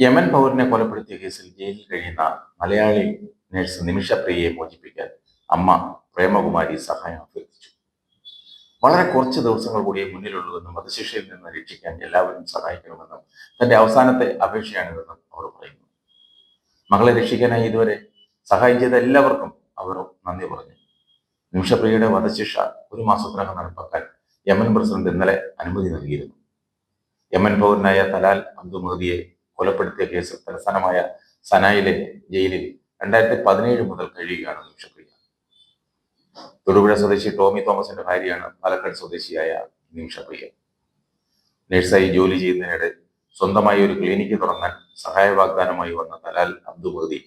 Yemen പൗരനെ കൊലപ്പെടുത്തിയ കേസിൽ ജയിലിൽ കഴിയുന്ന മലയാളി നഴ്സ് നിമിഷ പ്രിയയെ മോചിപ്പിക്കാൻ അമ്മ പ്രേമകുമാരി സഹായം അഭ്യർത്ഥിച്ചു. വളരെ കുറച്ച് ദിവസങ്ങൾ കൂടിയേ മുന്നിലുള്ളൂവെന്നും വധശിക്ഷയിൽ നിന്ന് രക്ഷിക്കാൻ എല്ലാവരും സഹായിക്കണമെന്നും തന്റെ അവസാനത്തെ അപേക്ഷയാണിതെന്നും അവർ പറയുന്നു. മകളെ രക്ഷിക്കാനായി ഇതുവരെ സഹായം ചെയ്ത എല്ലാവർക്കും അവർ നന്ദി പറഞ്ഞു. നിമിഷപ്രിയയുടെ വധശിക്ഷ ഒരു മാസത്തിനകം നടപ്പാക്കാൻ യമൻ പ്രസിഡന്റ് ഇന്നലെ അനുമതി നൽകിയിരുന്നു. യമൻ പൗരനായ തലാൽ അബ്ദു കൊലപ്പെടുത്തിയ കേസിൽ തലസ്ഥാനമായ സനായിലെ ജയിലിൽ രണ്ടായിരത്തി പതിനേഴ് മുതൽ കഴിയുകയാണ് നിമിഷപ്രിയ. തൊടുപുഴ സ്വദേശി ടോമി തോമസിന്റെ ഭാര്യയാണ് പാലക്കാട് സ്വദേശിയായ നിമിഷപ്രിയ. നഴ്സായി ജോലി ചെയ്യുന്നതിനിടെ സ്വന്തമായി ഒരു ക്ലിനിക്ക് തുറന്നാൽ സഹായ വാഗ്ദാനമായി വന്ന തലാൽ അബ്ദു മഹദി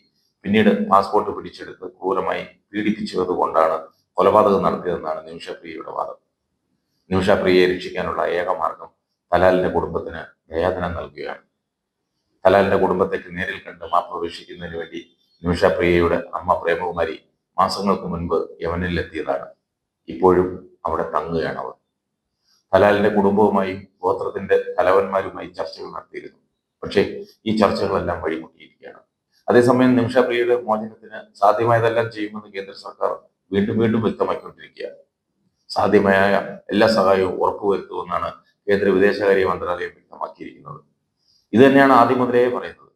പിന്നീട് പാസ്പോർട്ട് പിടിച്ചെടുത്ത് ക്രൂരമായി പീഡിപ്പിച്ചതുകൊണ്ടാണ് കൊലപാതകം നടത്തിയതെന്നാണ് നിമിഷപ്രിയയുടെ വാദം. നിമിഷപ്രിയയെ രക്ഷിക്കാനുള്ള ഏക മാർഗം തലാലിന്റെ കുടുംബത്തിന് ദയാധനം നൽകുകയാണ്. തലാലിന്റെ കുടുംബത്തേക്ക് നേരിൽ കണ്ട് മാപ്പ് അപേക്ഷിക്കുന്നതിന് വേണ്ടി നിമിഷ പ്രിയയുടെ അമ്മ പ്രേമകുമാരി മാസങ്ങൾക്ക് മുൻപ് യമനിലെത്തിയതാണ് ഇപ്പോഴും അവിടെ തങ്ങുകയാണ് അവർ ഹലാലിന്റെ കുടുംബവുമായും ഗോത്രത്തിന്റെ തലവന്മാരുമായി ചർച്ചകൾ നടത്തിയിരുന്നു. പക്ഷേ ഈ ചർച്ചകളെല്ലാം വഴിമുട്ടിയിരിക്കുകയാണ്. അതേസമയം നിമിഷപ്രിയയുടെ മോചനത്തിന് സാധ്യമായതെല്ലാം ചെയ്യുമെന്ന് കേന്ദ്ര സർക്കാർ വീണ്ടും വീണ്ടും വ്യക്തമാക്കിക്കൊണ്ടിരിക്കുകയാണ്. സാധ്യമായ എല്ലാ സഹായവും ഉറപ്പുവരുത്തുമെന്നാണ് കേന്ദ്ര വിദേശകാര്യ മന്ത്രാലയം വ്യക്തമാക്കിയിരിക്കുന്നത്. ഇത് തന്നെയാണ് ആദ്യം മുതലേ പറയുന്നത്.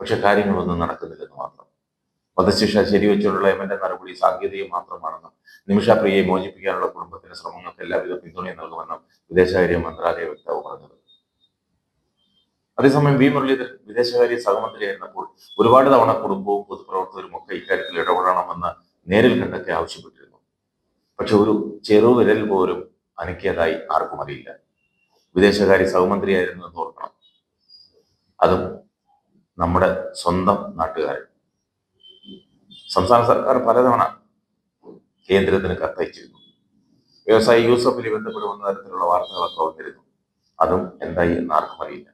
പക്ഷെ കാര്യങ്ങളൊന്നും നടക്കുന്നില്ലെന്ന് മാത്രം. വധശിക്ഷ ശരിവെച്ചുള്ള എന്റെ നടപടി സാങ്കേതികം മാത്രമാണെന്നും നിമിഷപ്രിയയെ മോചിപ്പിക്കാനുള്ള കുടുംബത്തിന്റെ ശ്രമങ്ങൾക്ക് എല്ലാവിധ പിന്തുണയും നൽകുമെന്നും വിദേശകാര്യ മന്ത്രാലയ വക്താവ് പറഞ്ഞത്. അതേസമയം വി. മുരളീധരൻ വിദേശകാര്യ സഹമന്ത്രിയായിരുന്നപ്പോൾ ഒരുപാട് തവണ കുടുംബവും പൊതുപ്രവർത്തകരും ഒക്കെ ഇക്കാര്യത്തിൽ ഇടപെടണമെന്ന് നേരിൽ കണ്ടൊക്കെ ആവശ്യപ്പെട്ടിരുന്നു. പക്ഷെ ഒരു ചെറുവിരൽ പോലും അനക്കിയതായി ആർക്കും അറിയില്ല. വിദേശകാര്യ സഹമന്ത്രിയായിരുന്നു അതും നമ്മുടെ സ്വന്തം നാട്ടുകാരൻ സംസ്ഥാന സർക്കാർ പലതവണ കേന്ദ്രത്തിന് കത്തയച്ചിരുന്നു. വ്യവസായി യൂസഫിലി ബന്ധപ്പെടുന്ന തരത്തിലുള്ള വാർത്തകളൊക്കെ വന്നിരുന്നു. അതും എന്തായി എന്ന് ആർക്കും അറിയില്ല.